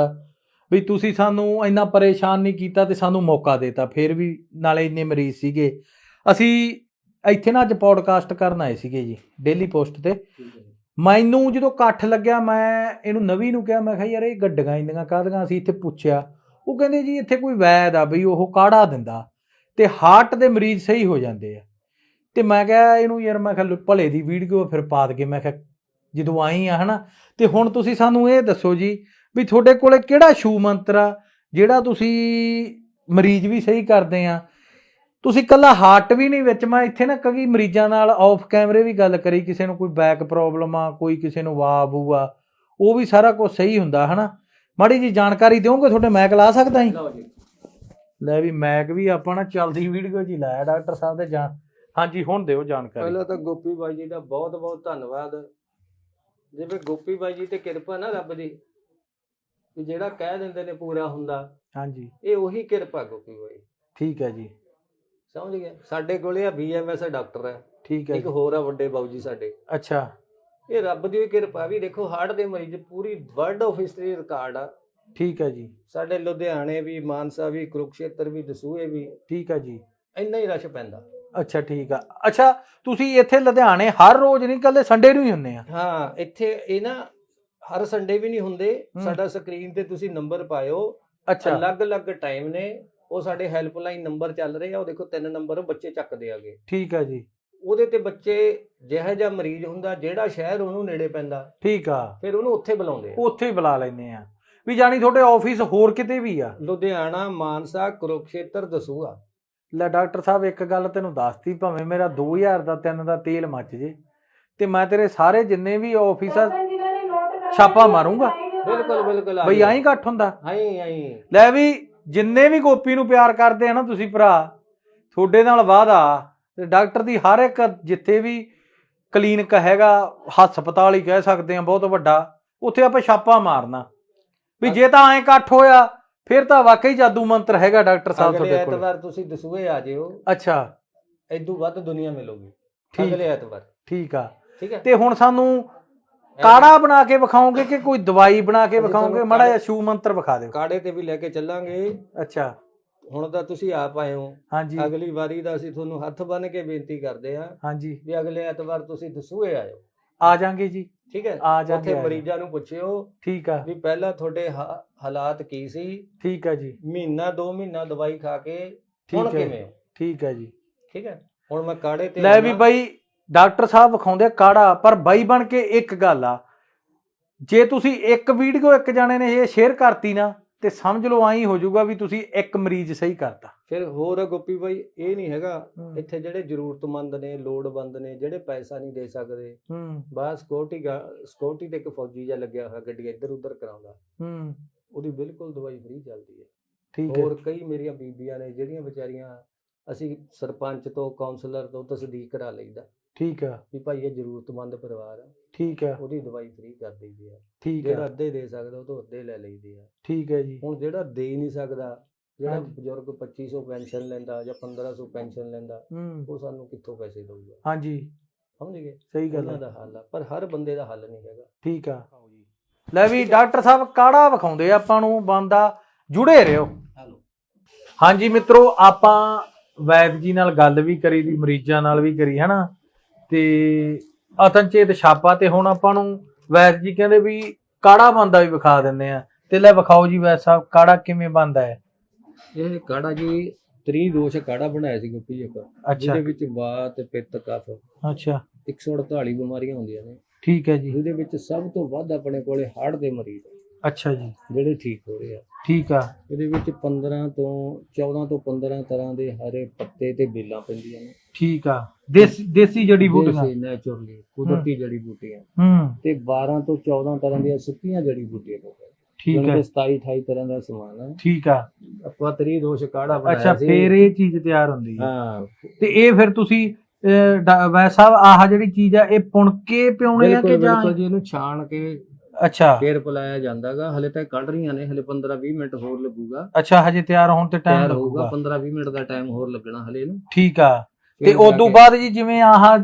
ਵੀ ਤੁਸੀਂ ਸਾਨੂੰ ਇੰਨਾ ਪਰੇਸ਼ਾਨ ਨਹੀਂ ਕੀਤਾ ਤੇ ਸਾਨੂੰ ਮੌਕਾ ਦਿੱਤਾ ਫਿਰ ਵੀ ਨਾਲੇ ਇੰਨੇ ਮਰੀਜ਼ ਸੀਗੇ। ਅਸੀਂ ਇੱਥੇ ਨਾ ਅੱਜ ਪੋਡਕਾਸਟ ਕਰਨ ਆਏ ਸੀਗੇ ਜੀ ਡੇਲੀ ਪੋਸਟ ਤੇ। ਮੈਨੂੰ ਜਦੋਂ ਇਕੱਠ ਲੱਗਿਆ, ਮੈਂ ਇਹਨੂੰ ਨਵੀ ਨੂੰ ਕਿਹਾ, ਮੈਂ ਕਿਹਾ, ਯਾਰ ਇਹ ਗੱਡੀਆਂ ਇੰਨੀਆਂ ਕਾਹਦੀਆਂ? ਅਸੀਂ ਇੱਥੇ ਪੁੱਛਿਆ। ਉਹ ਕਹਿੰਦੇ ਜੀ, ਇੱਥੇ ਕੋਈ ਵੈਦ ਆ ਬਈ, ਉਹ ਕਾੜਾ ਦਿੰਦਾ ਤੇ ਹਾਰਟ ਦੇ ਮਰੀਜ਼ ਸਹੀ ਹੋ ਜਾਂਦੇ ਆ। ਤੇ ਮੈਂ ਕਿਹਾ ਇਹਨੂੰ, ਯਾਰ ਮੈਂ ਕਿਹਾ, ਭਲੇ ਦੀ ਵੀਡੀਓ ਫਿਰ ਪਾ ਦਗੇ ਮੈਂ ਕਿਹਾ, ਜਦੋਂ ਆਈ ਆ, ਹਨਾ? ਤੇ ਹੁਣ ਤੁਸੀਂ ਸਾਨੂੰ ਇਹ ਦੱਸੋ ਜੀ ਵੀ ਤੁਹਾਡੇ ਕੋਲੇ ਕਿਹੜਾ ਸ਼ੂ ਮੰਤਰ ਆ, ਜਿਹੜਾ ਤੁਸੀਂ ਮਰੀਜ਼ ਵੀ ਸਹੀ ਕਰਦੇ ਆ ਤੁਸੀਂ ਕੱਲਾ ਹਾਰਟ ਵੀ ਨਹੀਂ ਵਿੱਚ ਮੈਂ ਇੱਥੇ ਨਾ ਕਈ ਮਰੀਜ਼ਾਂ ਨਾਲ ਆਫ ਕੈਮਰੇ ਵੀ ਗੱਲ ਕਰੀ ਕਿਸੇ ਨੂੰ ਕੋਈ ਬੈਕ ਪ੍ਰੋਬਲਮ ਆ ਕੋਈ ਕਿਸੇ ਨੂੰ ਵਾਬੂ ਆ ਉਹ ਵੀ ਸਾਰਾ ਕੁਝ ਸਹੀ ਹੁੰਦਾ ਹਨਾ? ਮਾੜੀ ਜੀ ਜਾਣਕਾਰੀ ਦਿਓਗੇ ਤੁਹਾਡੇ ਮੈਕ ਲਾ ਸਕਦਾ ਜੀ? ਲੈ ਵੀ ਮੈਕ ਵੀ ਆਪਾਂ ਨਾ ਚੱਲਦੀ ਵੀਡੀਓ 'ਚ ਹੀ ਲਾਇਆ ਡਾਕਟਰ ਸਾਹਿਬ ਦੇ ਜਾਣ। ਹਾਂਜੀ ਹੁਣ ਦਿਓ ਜਾਣਕਾਰੀ। ਪਹਿਲਾਂ ਤਾਂ ਗੋਪੀ ਬਾਈ ਜੀ ਦਾ ਬਹੁਤ ਬਹੁਤ ਧੰਨਵਾਦ। ਜਿਵੇਂ ਗੋਪੀ ਬਾਈ ਜੀ ਤੇ ਕਿਰਪਾ ਨਾ ਰੱਬ ਦੀ ਵੀ ਜਿਹੜਾ ਕਹਿ ਦਿੰਦੇ ਨੇ ਪੂਰਾ ਹੁੰਦਾ ਹਾਂਜੀ। ਇਹ ਉਹੀ ਕਿਰਪਾ ਗੋਪੀ ਬਾਈ। ਠੀਕ ਹੈ ਜੀ। ਸਮਝ ਗਏ? ਸਾਡੇ ਕੋਲੇ ਆ ਬੀਐਮਐਸ ਡਾਕਟਰ ਹੈ ਠੀਕ ਹੈ ਇੱਕ ਹੋਰ ਆ ਵੱਡੇ ਬਾਊ ਜੀ ਸਾਡੇ। ਅੱਛਾ। ਇਹ ਰੱਬ ਦੀ ਹੋਈ ਕਿਰਪਾ ਵੀ ਦੇਖੋ ਹਾਰਟ ਦੇ ਮਰੀਜ਼ ਪੂਰੀ ਵਰਲਡ ਆਫ ਹਿਸਟਰੀ ਰਿਕਾਰਡ ਆ। ਠੀਕ ਹੈ ਜੀ। ਸਾਡੇ ਲੁਧਿਆਣੇ ਵੀ ਮਾਨਸਾ ਵੀ ਕੁਰੂਕਸ਼ੇਤਰ ਵੀ ਦਸੂਹੇ ਵੀ। ਠੀਕ ਹੈ ਜੀ। ਇੰਨਾ ਹੀ ਰਸ਼ ਪੈਂਦਾ। ਅੱਛਾ ਠੀਕ ਆ। ਅੱਛਾ ਤੁਸੀਂ ਇੱਥੇ ਲੁਧਿਆਣੇ ਹਰ ਰੋਜ਼ ਨਹੀਂ ਕੱਲੇ ਸੰਡੇ ਨੂੰ ਹੀ ਹੁੰਦੇ ਆ? ਹਾਂ ਇੱਥੇ ਇਹ ਨਾ ਹਰ ਸੰਡੇ ਵੀ ਨਹੀਂ ਹੁੰਦੇ। ਸਾਡਾ ਸਕਰੀਨ ਤੇ ਤੁਸੀਂ ਨੰਬਰ ਪਾਇਓ। ਅੱਛਾ। ਅਲੱਗ-ਅਲੱਗ ਟਾਈਮ ਨੇ। ਉਹ ਸਾਡੇ ਹੈਲਪਲਾਈਨ ਨੰਬਰ ਚੱਲ ਰਹੇ ਆ ਉਹ ਦੇਖੋ ਤਿੰਨ ਨੰਬਰ ਬੱਚੇ ਚੱਕਦੇ ਆਗੇ। ਠੀਕ ਹੈ ਜੀ। ਉਹਦੇ ਤੇ ਬੱਚੇ ਜਿਹੋ ਜਿਹਾ ਮਰੀਜ਼ ਹੁੰਦਾ ਜਿਹੜਾ ਸ਼ਹਿਰ ਉਹਨੂੰ ਨੇੜੇ ਪੈਂਦਾ ਠੀਕ ਆ। ਫਿਰ ਉਹਨੂੰ ਉੱਥੇ ਬੁਲਾਉਂਦੇ ਆ। ਉੱਥੇ ਹੀ ਬੁਲਾ ਲੈਂਦੇ ਆ। ਵੀ ਜਾਣੀ ਤੁਹਾਡੇ ਆਫਿਸ ਹੋਰ ਕਿਤੇ ਵੀ ਆ? ਲੁਧਿਆਣਾ ਮਾਨਸਾ ਕੁਰੂਕਸ਼ੇਤਰ ਦਸੂਆ ਲੈ ਡਾਕਟਰ ਸਾਹਿਬ ਇੱਕ ਗੱਲ ਤੈਨੂੰ ਦੱਸਤੀ ਭਾਵੇਂ ਮੇਰਾ 2000 ਦਾ 3 ਦਾ ਤੇਲ ਮੱਚ ਜੇ ਤੇ ਮੈਂ ਤੇਰੇ ਸਾਰੇ ਜਿੰਨੇ ਵੀ ਆਫਿਸ ਆ ਛਾਪਾ ਮਾਰੂੰਗਾ। ਬਿਲਕੁਲ ਬਿਲਕੁਲ ਬਈ ਆਈ ਘੱਟ ਹੁੰਦਾ। ਆਈ ਆਈ। ਲੈ ਵੀ ਜਿੰਨੇ ਵੀ ਗੋਪੀ ਨੂੰ ਪਿਆਰ ਕਰਦੇ ਆ ਨਾ ਤੁਸੀਂ ਭਰਾ ਤੁਹਾਡੇ ਨਾਲ ਵਾਅਦਾ ਤੇ ਡਾਕਟਰ ਦੀ ਹਰ ਇੱਕ ਜਿੱਥੇ ਵੀ ਕਲੀਨਿਕ ਹੈਗਾ ਹਸਪਤਾਲ ਹੀ ਕਹਿ ਸਕਦੇ ਆ ਬਹੁਤ ਵੱਡਾ ਉੱਥੇ ਆਪਾਂ ਛਾਪਾ ਮਾਰਨਾ। ਵੀ ਜੇ ਤਾਂ ਐਂ ਇਕੱਠ ਹੋਇਆ ਫਿਰ ਤਾਂ ਵਾਕਈ ਜਾਦੂ ਮੰਤਰ ਹੈਗਾ ਡਾਕਟਰ ਸਾਹਿਬ ਤੁਹਾਡੇ ਕੋਲ। ਐਤਵਾਰ ਤੁਸੀਂ ਦਸੂਏ ਆ ਜਿਓ। ਅੱਛਾ। ਐਦੂ ਵੱਧ ਦੁਨੀਆ ਮਿਲੂਗੀ। ਅਗਲੇ ਐਤਵਾਰ। ਠੀਕ ਆ। ਠੀਕ ਹੈ। ਤੇ ਹੁਣ ਸਾਨੂੰ ਕਾੜਾ ਬਣਾ ਕੇ ਵਿਖਾਓਗੇ ਕਿ ਕੋਈ ਦਵਾਈ ਬਣਾ ਕੇ ਵਿਖਾਓਗੇ? ਮਾੜਾ ਜਿਹਾ ਸ਼ੂ ਮੰਤਰ ਵਿਖਾ ਦਿਓ। ਕਾੜੇ ਤੇ ਵੀ ਲੈ ਕੇ ਚੱਲਾਂਗੇ। ਅੱਛਾ। ਹੁਣ ਤਾਂ ਤੁਸੀਂ ਆਪ ਆਏ ਹੋ। ਹਾਂਜੀ। ਅਗਲੀ ਵਾਰੀ ਦਾ ਅਸੀਂ ਤੁਹਾਨੂੰ ਹੱਥ ਬੰਨ ਕੇ ਬੇਨਤੀ ਕਰਦੇ ਹਾਂ ਹਾਂਜੀ। ਵੀ ਅਗਲੇ ਐਤਵਾਰ ਤੁਸੀਂ ਦਸੂਏ ਆਇਓ। ਆ ਜਾਾਂਗੇ ਜੀ। ਠੀਕ ਹੈ ਆ ਜਾਾਂਗੇ ਉੱਥੇ ਆ। ਮਰੀਜ਼ਾਂ ਨੂੰ ਪੁੱਛਿਓ ਠੀਕ ਆ। ਵੀ ਪਹਿਲਾਂ ਤੁਹਾਡੇ ਹਾਲਾਤ ਕੀ ਸੀ? ਠੀਕ ਆ ਜੀ। ਮਹੀਨਾ ਦੋ ਮਹੀਨਾ ਦਵਾਈ ਖਾ ਕੇ ਹੁਣ। ਕਿਵੇਂ? ਠੀਕ ਹੈ ਜੀ। ਠੀਕ ਹੈ? ਹੁਣ ਮੈਂ ਕਾੜੇ ਤੇ ਲੈ ਵੀ। ਬਾਈ ਡਾਕਟਰ ਸਾਹਿਬ ਵਿਖਾਉਂਦੇ ਕਾੜਾ ਪਰ ਬਾਈ ਬਣ ਕੇ ਇੱਕ ਗੱਲ ਆ। ਜੇ ਤੁਸੀਂ ਇੱਕ ਵੀਡੀਓ ਇੱਕ ਜਾਣੇ ਨੇ ਇਹ ਸ਼ੇਅਰ ਕਰਤੀ ਨਾ ਤੇ ਸਮਝ ਲਓ ਆਈ ਹੋ ਜਾਊਗਾ ਵੀ ਤੁਸੀਂ ਇੱਕ ਮਰੀਜ਼ ਸਹੀ ਕਰਤਾ। ਫਿਰ ਹੋਰ ਆ ਗੋਪੀ ਬਾਈ ਇਹ ਨਹੀਂ ਹੈਗਾ ਇੱਥੇ ਜਿਹੜੇ ਜ਼ਰੂਰਤਮੰਦ ਨੇ ਲੋੜਵੰਦ ਨੇ ਜਿਹੜੇ ਪੈਸਾ ਨਹੀਂ ਦੇ ਸਕਦੇ ਹੂੰ। ਸਿਕਿਉਰਿਟੀ ਸਿਕਿਉਰਿਟੀ ਤੇ ਇੱਕ ਫੌਜੀ ਜਿਹਾ ਲੱਗਿਆ ਹੋਇਆ ਗੱਡੀ ਇੱਧਰ ਉੱਧਰ ਕਰਾਉਂਦਾ। ਹੂੰ। ਉਹਦੀ ਬਿਲਕੁਲ ਦਵਾਈ ਫ੍ਰੀ ਚੱਲਦੀ ਹੈ। ਠੀਕ ਹੈ। ਹੋਰ ਕਈ ਮੇਰੀਆਂ ਬੀਬੀਆਂ ਨੇ ਜਿਹੜੀਆਂ ਵਿਚਾਰੀਆਂ ਅਸੀਂ ਸਰਪੰਚ ਤੋਂ ਕਾਉਂਸਲਰ ਤੋਂ ਤਸਦੀਕ ਕਰਾ ਲਈਦਾ। ਠੀਕ ਆ। ਵੀ ਭਾਈ ਇਹ ਜ਼ਰੂਰਤਮੰਦ ਪਰਿਵਾਰ ਆ। ਠੀਕ ਆ। ਉਹਦੀ ਦਵਾਈ ਫ੍ਰੀ ਕਰ ਦਈਦੀ ਆ। ਠੀਕ ਜਿਹੜਾ ਆ ਅੱਧੇ ਦੇ ਸਕਦਾ ਉਹ ਤੋਂ ਅੱਧੇ ਲੈ ਲਈਦੇ ਆ। ਠੀਕ ਹੈ ਜੀ। ਹੁਣ ਜਿਹੜਾ ਦੇ ਹੀ ਨਹੀਂ ਸਕਦਾ ਜਿਹੜਾ ਹਾਂਜੀ। ਬਜ਼ੁਰਗ 2500 ਪੈਨਸ਼ਨ ਲੈਂਦਾ ਜਾਂ 1500 ਪੈਨਸ਼ਨ ਲੈਂਦਾ ਹੂੰ। ਉਹ ਸਾਨੂੰ ਕਿੱਥੋਂ ਪੈਸੇ ਦਊਗਾ? ਹਾਂਜੀ। ਸਮਝ ਗਏ? ਸਹੀ ਗੱਲ ਉਹਨਾਂ ਹੈ ਦਾ ਹੱਲ ਆ ਪਰ ਹਰ ਬੰਦੇ ਦਾ ਹੱਲ ਨਹੀਂ ਹੈਗਾ। ਠੀਕ ਆ। ਲੈ ਵੀ ਡਾਕਟਰ ਸਾਹਿਬ ਕਾੜਾ ਵਿਖਾਉਂਦੇ ਆ ਆਪਾਂ ਨੂੰ ਬੰਦਾ ਜੁੜੇ ਰਹੋ। ਹਾਂਜੀ ਮਿੱਤਰੋ ਆਪਾਂ ਵੈਦ ਜੀ ਨਾਲ ਗੱਲ ਵੀ ਕਰੀ ਦੀ ਮਰੀਜ਼ਾਂ ਨਾਲ ਵੀ ਕਰੀ ਹਨਾ? ਤੇ ਅਤਨਚੇਤ ਛਾਪਾ ਤੇ ਹੁਣ ਆਪਾਂ ਨੂੰ ਵੈਦ ਜੀ ਕਹਿੰਦੇ ਵੀ ਕਾੜਾ ਬੰਦਾ ਵੀ ਵਿਖਾ ਦਿੰਦੇ ਆ। ਤੇ ਲੈ ਵਿਖਾਓ ਜੀ ਵੈਦ ਸਾਹਿਬ ਕਾੜਾ ਕਿਵੇਂ ਬੰਦਾ ਹੈ? ਇਹ ਕਾੜਾ ਜੀ ਤ੍ਰੀ ਦੋਸ਼ ਕਾੜਾ ਬਣਾਇਆ ਸੀ ਗੋਪੀ ਜੀ ਇੱਕ ਅੱਛਾ। ਜਿਹਦੇ ਵਿੱਚ ਵਾਤ ਪਿੱਤ ਕਫ ਅੱਛਾ। 148 ਬਿਮਾਰੀਆਂ ਹੁੰਦੀਆਂ ਨੇ। ਠੀਕ ਹੈ ਜੀ। ਜਿਹਦੇ ਵਿੱਚ ਸਭ ਤੋਂ ਵੱਧ ਆਪਣੇ ਕੋਲੇ ਹਾਰਟ ਦੇ ਮਰੀਜ਼ ਅੱਛਾ ਜੀ। ਜਿਹੜੇ ਠੀਕ ਹੋ ਰਹੇ ਆ। ਠੀਕ ਆ। ਇਹਦੇ ਵਿੱਚ 15 ਤੋਂ 14 ਤੋਂ 15 ਤਰ੍ਹਾਂ ਦੇ ਹਰੇ ਪੱਤੇ ਤੇ ਬੇਲਾਂ ਪੈਂਦੀਆਂ ਨੇ। ਠੀਕ ਆ। ਦੇਸੀ ਦੇਸੀ ਜੜੀ ਬੂਟੀਆਂ। ਦੇਸੀ ਨੈਚੁਰਲੀ ਕੁਦਰਤੀ ਜੜੀ ਬੂਟੀਆਂ। ਹੂੰ। ਤੇ 12 ਤੋਂ 14 ਤਰ੍ਹਾਂ ਦੀਆਂ ਸੁੱਕੀਆਂ ਜੜੀ ਬੂਟੀਆਂ ਪੈਂਦੀਆਂ ਠੀਕ ਜਾਣੀ ਹੈ ਕਿ 27 28 ਤਰ੍ਹਾਂ ਦਾ ਸਮਾਨ ਹੈ ਠੀਕ ਆ। ਆਪਾਂ ਤਰੀ ਦੋਸ਼ ਕਾੜਾ ਬਣਾਇਆ ਅੱਛਾ ਸੀ। ਫੇਰ ਇਹ ਚੀਜ਼ ਤਿਆਰ ਹੁੰਦੀ ਹੈ ਹਾਂ। ਤੇ ਇਹ ਫਿਰ ਤੁਸੀਂ ਸਾਹਿਬ ਆਹ ਜਿਹੜੀ ਚੀਜ਼ ਆ ਇਹ ਪੁਣ ਕੇ ਪਿਉਣੇ ਆ ਕਿ ਜਾਂ ਬਿਲਕੁਲ ਜੀ ਇਹਨੂੰ ਛਾਣ ਕੇ ਅੱਛਾ। ਫੇਰ ਪਲਾਇਆ ਜਾਂਦਾਗਾ ਹਲੇ ਤਾਂ ਕੱਢ ਰਹੀਆਂ ਨੇ ਹਲੇ 15 20 ਮਿੰਟ ਹੋਰ ਲੱਗੂਗਾ। ਅੱਛਾ ਹਜੇ ਤਿਆਰ ਹੋਣ ਤੇ ਟਾਈਮ ਤਿਆਰ ਹੋਊਗਾ ਲੱਗੂਗਾ। 15 20 ਮਿੰਟ ਦਾ ਟਾਈਮ ਹੋਰ ਲੱਗਣਾ ਹਲੇ ਇਹਨੂੰ। ਠੀਕ ਆ। ਤੇ ਉਦੋਂ ਕੇ- ਬਾਅਦ ਜੀ ਜਿਵੇਂ ਆਹ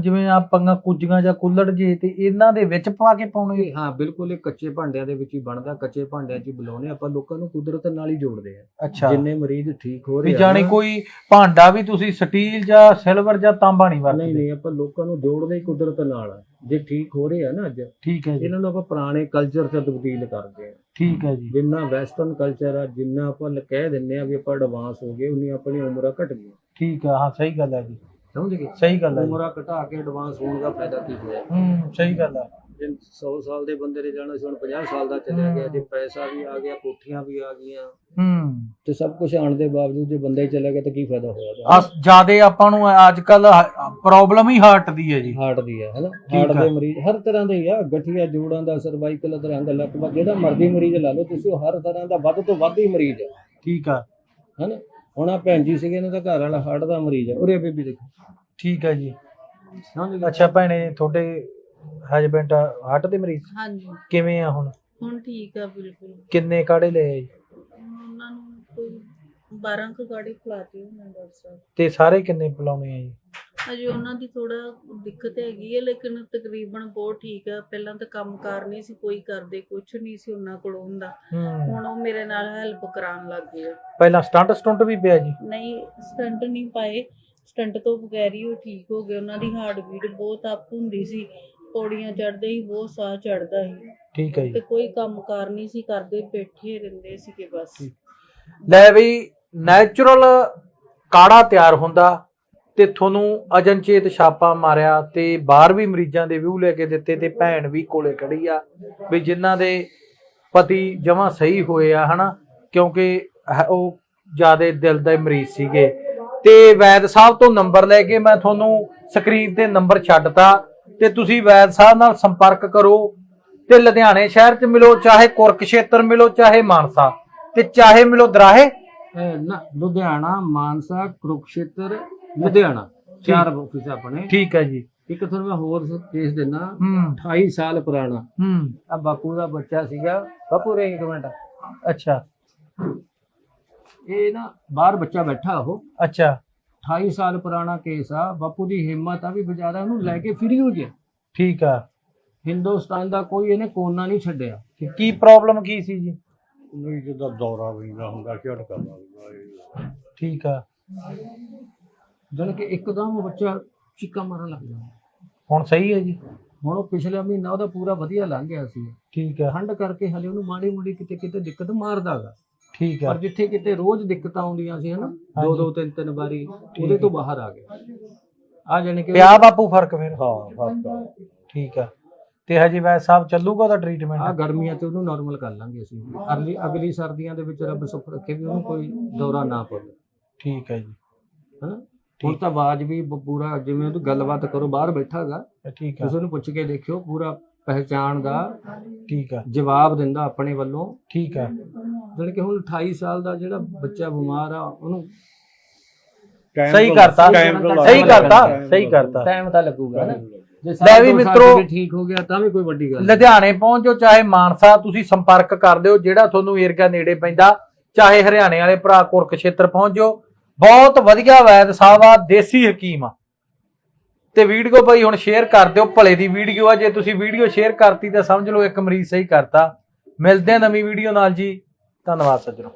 ਜਿਵੇਂ ਆ ਪੰਗਾ ਕੁੱਜੀਆਂ ਜਾਂ ਕੁੱਲੜ ਜੇ ਤੇ ਇਹਨਾਂ ਦੇ ਵਿੱਚ ਪਾ ਕੇ ਪਾਉਣੇ। ਹਾਂ ਬਿਲਕੁਲ ਇਹ ਕੱਚੇ ਭਾਂਡਿਆਂ ਦੇ ਵਿੱਚ ਹੀ ਬਣਦਾ ਕੱਚੇ ਭਾਂਡਿਆਂ 'ਚ ਹੀ ਬੁਲਾਉਣੇ ਆਪਾਂ ਲੋਕਾਂ ਨੂੰ ਕੁਦਰਤ ਨਾਲ ਹੀ ਜੋੜਦੇ ਆ। ਅੱਛਾ। ਜਿੰਨੇ ਮਰੀਜ਼ ਠੀਕ ਹੋ ਰਹੇ ਆ ਜਾਣੀ ਨਾ, ਕੋਈ ਭਾਂਡਾ ਵੀ ਤੁਸੀਂ ਸਟੀਲ ਜਾਂ ਸਿਲਵਰ ਜਾਂ ਤਾਂਬਾ ਨਹੀਂ ਨਹੀਂ ਵਰਤਦੇ। ਨਹੀਂ ਆਪਾਂ ਲੋਕਾਂ ਨੂੰ ਜੋੜਦੇ ਹੀ ਕੁਦਰਤ ਨਾਲ। ਜੇ ਠੀਕ ਹੋ ਰਹੇ ਆ ਨਾ ਅੱਜ ਠੀਕ ਹੈ ਜੀ। ਇਹਨਾਂ ਨੂੰ ਆਪਾਂ ਪੁਰਾਣੇ ਕਲਚਰ 'ਚ ਤਬਦੀਲ ਕਰਦੇ ਆ। ਠੀਕ ਹੈ ਜੀ। ਜਿੰਨਾ ਵੈਸਟਰਨ ਕਲਚਰ ਆ ਜਿੰਨਾ ਆਪਾਂ ਲ- ਕਹਿ ਦਿੰਨੇ ਆ ਵੀ ਆਪਾਂ ਐਡਵਾਂਸ ਹੋ ਗਏ ਉਨੀ ਆਪਣੀ ਉਮਰਾਂ ਘਟ ਗਈਆਂ। ਠੀਕ ਆ ਹਾਂ ਸਹੀ ਗੱਲ ਹੈ ਜੀ। ਸਮਝ ਗਏ? ਸਹੀ ਗੱਲ ਹੈ ਜੀ। ਉਮਰਾਂ ਘਟਾ ਕੇ ਐਡਵਾਂਸ ਹੋਣ ਦਾ ਫਾਇਦਾ ਕੀ ਹੋਇਆ? ਹੂੰ ਸਹੀ ਗੱਲ ਹੈ। ਜੇ 100 ਸਾਲ ਦੇ ਬੰਦੇ ਨੇ ਜਾਣਾ ਸੀ ਹੁਣ 50 ਸਾਲ ਦਾ ਚੱਲਿਆ ਗਿਆ ਜੇ ਪੈਸਾ ਵੀ ਆ ਗਿਆ ਕੋਠੀਆਂ ਵੀ ਆ ਗਈਆਂ। ਹੂੰ। ਤੇ ਸਭ ਕੁਝ ਆਉਣ ਦੇ ਬਾਵਜੂਦ ਜੇ ਬੰਦਾ ਹੀ ਚਲਾ ਗਿਆ ਤਾਂ ਕੀ ਫਾਇਦਾ ਹੋਇਆ ਆ ਜਿਆਦੇ ਆਪਾਂ ਨੂੰ ਅੱਜ ਕੱਲ ਪ੍ਰੋਬਲਮ ਹੀ ਹਾਰਟ ਦੀ ਹੈ ਜੀ। ਹਾਰਟ ਦੀ ਹੈ ਹੈਨਾ? ਹਾਰਟ ਆ। ਦੇ ਮਰੀਜ਼ ਹਰ ਤਰ੍ਹਾਂ ਦੇ ਆ ਗਠੀਆ ਜੋੜਾਂ ਦਾ ਸਰਵਾਈਕਲ ਲੱਕ ਦਾ ਜਿਹੜਾ ਮਰਜ਼ੀ ਮਰੀਜ਼ ਲਾ ਲਓ ਤੁਸੀਂ ਉਹ ਹਰ ਤਰ੍ਹਾਂ ਦਾ ਵੱਧ ਤੋਂ ਵੱਧ ਹੀ ਮਰੀਜ਼ ਹੈ ਠੀਕ ਆ। ਹੈਨਾ? ਹੁਣ ਆ ਭੈਣ ਜੀ ਸੀਗੇ ਇਹਨਾਂ ਦਾ ਘਰ ਵਾਲਾ ਹਾਰਟ ਦਾ ਮਰੀਜ਼ ਹੈ ਉਰੇ ਬੇਬੀ ਦੇਖੋ। ਠੀਕ ਹੈ ਜੀ। ਅੱਛਾ ਭੈਣੇ ਤੁਹਾਡੇ ਹਸਬੈਂਡ ਹਾਰਟ ਦੇ ਮਰੀਜ਼? ਹਾਂਜੀ। ਕਿਵੇਂ ਆ ਹੁਣ? ਹੁਣ ਠੀਕ ਆ ਬਿਲਕੁਲ। ਕਿੰਨੇ ਕਾੜੇ ਲਏ ਆ ਜੀ? ਉਹਨਾਂ ਨੂੰ ਕੋਈ 12 ਕੁ ਗਾੜੀ ਖਿਲਾਤੀ ਉਹਨਾਂ ਡਾਕਟਰ ਸਾਹਿਬ। ਤੇ ਸਾਰੇ ਕਿੰਨੇ ਪਿਲਾਉਣੇ ਆ ਜੀ? ਅਜੇ ਉਹਨਾਂ ਦੀ ਥੋੜਾ ਦਿੱਕਤ ਹੈਗੀ ਹੈ ਲੇਕਿਨ ਤਕਰੀਬਨ ਬਹੁਤ ਠੀਕ ਆ। ਪਹਿਲਾਂ ਤਾਂ ਕੰਮਕਾਰ ਨਹੀਂ ਸੀ ਕੋਈ ਕਰਦੇ ਕੁਝ ਨਹੀਂ ਸੀ ਉਹਨਾਂ ਕੋਲ ਹੁੰਦਾ। ਹੂੰ। ਹੁਣ ਉਹ ਮੇਰੇ ਨਾਲ ਹੈਲਪ ਕਰਾਉਣ ਲੱਗ ਗਏ ਆ। ਪਹਿਲਾਂ ਸਟੰਟ ਸਟੁੰਟ ਵੀ ਪਿਆ ਜੀ? ਨਹੀਂ ਸਟੰਟ ਨਹੀਂ ਪਾਏ। ਸਟੰਟ ਤੋਂ ਬਗੈਰ ਹੀ ਉਹ ਠੀਕ ਹੋ ਗਏ। ਉਹਨਾਂ ਦੀ ਹਾਰਟ ਬੀਟ ਬਹੁਤ ਅਪ ਹੁੰਦੀ ਸੀ। ਪੌੜੀਆਂ ਚੜ੍ਹਦੇ ਹੀ ਬਹੁਤ ਸਾਹ ਚੜਦਾ ਸੀ। ਠੀਕ ਹੈ ਤੇ ਜੀ ਕੋਈ ਕੰਮਕਾਰ ਨਹੀਂ ਸੀ ਕਰਦੇ ਬੈਠੇ ਰਹਿੰਦੇ ਸੀਗੇ ਬਸ। ਲੈ ਬਈ ਨੈਚੁਰਲ ਕਾੜਾ ਤਿਆਰ ਹੁੰਦਾ ਤੇ ਤੁਹਾਨੂੰ ਅਜਨਚੇਤ ਛਾਪਾ ਮਾਰਿਆ ਤੇ ਬਾਹਰ ਵੀ ਮਰੀਜ਼ਾਂ ਦੇ ਵਿਊ ਲੈ ਕੇ ਦਿੱਤੇ ਤੇ ਭੈਣ ਵੀ ਕੋਲੇ ਖੜੀ ਆ ਵੀ ਜਿਨ੍ਹਾਂ ਦੇ ਪਤੀ ਜਮਾਂ ਸਹੀ ਹੋਏ ਆ ਹਨਾ? ਕਿਉਂਕਿ ਹ- ਉਹ ਜਿਆਦੇ ਦਿਲ ਦੇ ਮਰੀਜ਼ ਸੀਗੇ। ਤੇ ਵੈਦ ਸਾਹਿਬ ਤੋਂ ਨੰਬਰ ਲੈ ਕੇ ਮੈਂ ਤੁਹਾਨੂੰ ਸਕਰੀਨ ਤੇ ਨੰਬਰ ਛੱਡਤਾ। ਤੇ ਤੁਸੀਂ ਵੈਦ ਸਾਹਿਬ ਨਾਲ ਸੰਪਰਕ ਕਰੋ ਤੇ ਲੁਧਿਆਣੇ ਸ਼ਹਿਰ 'ਚ ਮਿਲੋ ਚਾਹੇ ਕੁਰਕਸ਼ੇਤਰ ਮਿਲੋ ਚਾਹੇ ਮਾਨਸਾ। ਤੇ ਚਾਹੇ ਮਿਲੋ ਦਰਾਹੇ? ਨਾ ਲੁਧਿਆਣਾ ਮਾਨਸਾ ਕੁਰੂਕਸ਼ੇਤਰ ਲੁਧਿਆਣਾ। ਚਾਰ ਆਫਿਸ ਆਪਣੇ। ਠੀਕ ਹੈ ਜੀ। ਇੱਕ ਤੁਹਾਨੂੰ ਮੈਂ ਹੋਰ ਕੇਸ ਦਿੰਦਾ। ਹੂੰ। 28 ਸਾਲ ਪੁਰਾਣਾ। ਹੂੰ। ਆ ਬਾਪੂ ਦਾ ਬੱਚਾ ਸੀਗਾ। ਬਾਪੂ ਰੇ ਇੱਕ ਮਿੰਟ। ਅੱਛਾ। ਇਹ ਨਾ ਬਾਹਰ ਬੱਚਾ ਬੈਠਾ ਉਹ। ਅੱਛਾ। 28 ਸਾਲ ਪੁਰਾਣਾ ਕੇਸ ਆ ਬਾਪੂ ਦੀ ਹਿੰਮਤ ਆ ਵੀ ਵਿਚਾਰਾ ਉਹਨੂੰ ਲੈ ਕੇ ਫਰੀ ਹੋ ਗਿਆ ਠੀਕ ਆ। ਹਿੰਦੁਸਤਾਨ ਦਾ ਕੋਈ ਇਹਨੇ ਕੋਨਾ ਨਹੀਂ ਛੱਡਿਆ। ਤੇ ਕੀ ਪ੍ਰੋਬਲਮ ਕੀ ਸੀ ਜੀ? ਨਹੀਂ ਜਿੱਦਾਂ ਦੌਰਾ ਵੀ ਨਾ ਹੁੰਦਾ ਝਟਕਾ ਲੱਗਦਾ ਇਹ। ਠੀਕ ਆ। ਜਦ ਕਿ ਇੱਕਦਮ ਬੱਚਾ ਚੀਕਾਂ ਮਾਰਨ ਲੱਗ ਗਿਆ ਹੁਣ ਸਹੀ ਹੈ ਜੀ? ਹੁਣ ਉਹ ਪਿਛਲਾ ਮਹੀਨਾ ਉਹਦਾ ਪੂਰਾ ਵਧੀਆ ਲੰਘ ਗਿਆ ਸੀ। ਠੀਕ ਆ। ਠੰਡ ਕਰਕੇ ਹਲੇ ਉਹਨੂੰ ਮਾੜੀ ਮੋੜੀ ਕਿਤੇ ਕਿਤੇ ਦਿੱਕਤ ਮਾਰਦਾਗਾ ਠੀਕ ਆ। ਪਰ ਜਿੱਥੇ ਕਿਤੇ ਰੋਜ਼ ਦਿੱਕਤਾਂ ਆਉਂਦੀਆਂ ਸੀ ਹਨਾ ਦੋ। ਦੋ ਤਿੰਨ ਤਿੰਨ ਵਾਰੀ ਉਹਦੇ ਤੋਂ ਬਾਹਰ ਆ ਗਿਆ ਆ ਜਾਣੀ ਕਿ ਪਿਆ ਬਾਪੂ ਫ਼ਰਕ ਫਿਰ। ਹਾਂ ਫ਼ਰਕ ਆ। ਠੀਕ ਆ। ਤੇ ਹਜੇ ਵੈਦ ਸਾਹਿਬ ਚੱਲੂਗਾ ਉਹਦਾ ਆ ਟ੍ਰੀਟਮੈਂਟ ਗਰਮੀਆਂ ਤੇ ਉਹਨੂੰ ਨਾਰਮਲ ਕਰ ਲਾਂਗੇ ਅਸੀਂ। ਅਗਲੀ ਅਗਲੀ ਸਰਦੀਆਂ ਦੇ ਵਿੱਚ ਰੱਬ ਸੁੱਖ ਰੱਖੇ ਵੀ ਉਹਨੂੰ ਕੋਈ ਦੌਰਾ ਨਾ ਪਵੇ। ਠੀਕ ਹੈ ਜੀ। ਹਨਾ? ਹੁਣ ਤਾਂ ਆਵਾਜ਼ ਵੀ ਬ- ਪੂਰਾ ਜਿਵੇਂ ਉਹਦੀ ਗੱਲਬਾਤ ਕਰੋ ਬਾਹਰ ਬੈਠਾਗਾ ਠੀਕ ਆ। ਤੁਸੀਂ ਉਹਨੂੰ ਪੁੱਛ ਕੇ ਦੇਖਿਓ ਪੂਰਾ ਪਹਿਚਾਣ ਦਾ ਠੀਕ ਆ। ਜਵਾਬ ਦਿੰਦਾ ਆਪਣੇ ਵੱਲੋਂ। ਠੀਕ ਆ। ਜਾਣੀ ਕਿ ਹੁਣ 28 ਸਾਲ ਦਾ ਜਿਹੜਾ ਬੱਚਾ ਬਿਮਾਰ ਆ ਉਹਨੂੰ ਸਹੀ ਕਰਤਾ। ਸਹੀ ਕਰਤਾ। ਸਹੀ ਕਰਤਾ। ਟਾਈਮ ਤਾਂ ਲੱਗੂਗਾ ਨਾ। ਲੈ ਵੀ ਮਿੱਤਰੋ, ਠੀਕ ਹੋ ਗਿਆ ਤਾਂ ਵੀ ਕੋਈ ਵੱਡੀ ਗੱਲ ਨਹੀਂ। ਲੁਧਿਆਣੇ ਪਹੁੰਚੋ ਚਾਹੇ ਮਾਨਸਾ ਤੁਸੀਂ ਸੰਪਰਕ ਕਰ ਦਿਓ ਜਿਹੜਾ ਤੁਹਾਨੂੰ ਏਰੀਆ ਨੇੜੇ ਪੈਂਦਾ ਚਾਹੇ ਹਰਿਆਣੇ ਵਾਲੇ ਭਰਾ ਕੁਰਕਸ਼ੇਤਰ ਪਹੁੰਚ। ਬਹੁਤ ਵਧੀਆ ਵੈਦ ਸਾਹਿਬ ਆ ਦੇਸੀ ਹਕੀਮ ਆ। ਤੇ ਵੀਡੀਓ ਭਾਈ ਹੁਣ ਸ਼ੇਅਰ ਕਰ ਦਿਓ, ਭਲੇ ਦੀ ਵੀਡੀਓ ਆ। ਜੇ ਤੁਸੀਂ ਵੀਡੀਓ ਸ਼ੇਅਰ ਕਰਤੀ ਤਾਂ ਸਮਝ ਲਓ ਇੱਕ ਮਰੀਜ਼ ਸਹੀ ਕਰਤਾ। ਮਿਲਦੇ ਆ ਨਵੀਂ ਵੀਡੀਓ ਨਾਲ ਜੀ। ਧੰਨਵਾਦ ਸੱਜਣੋ।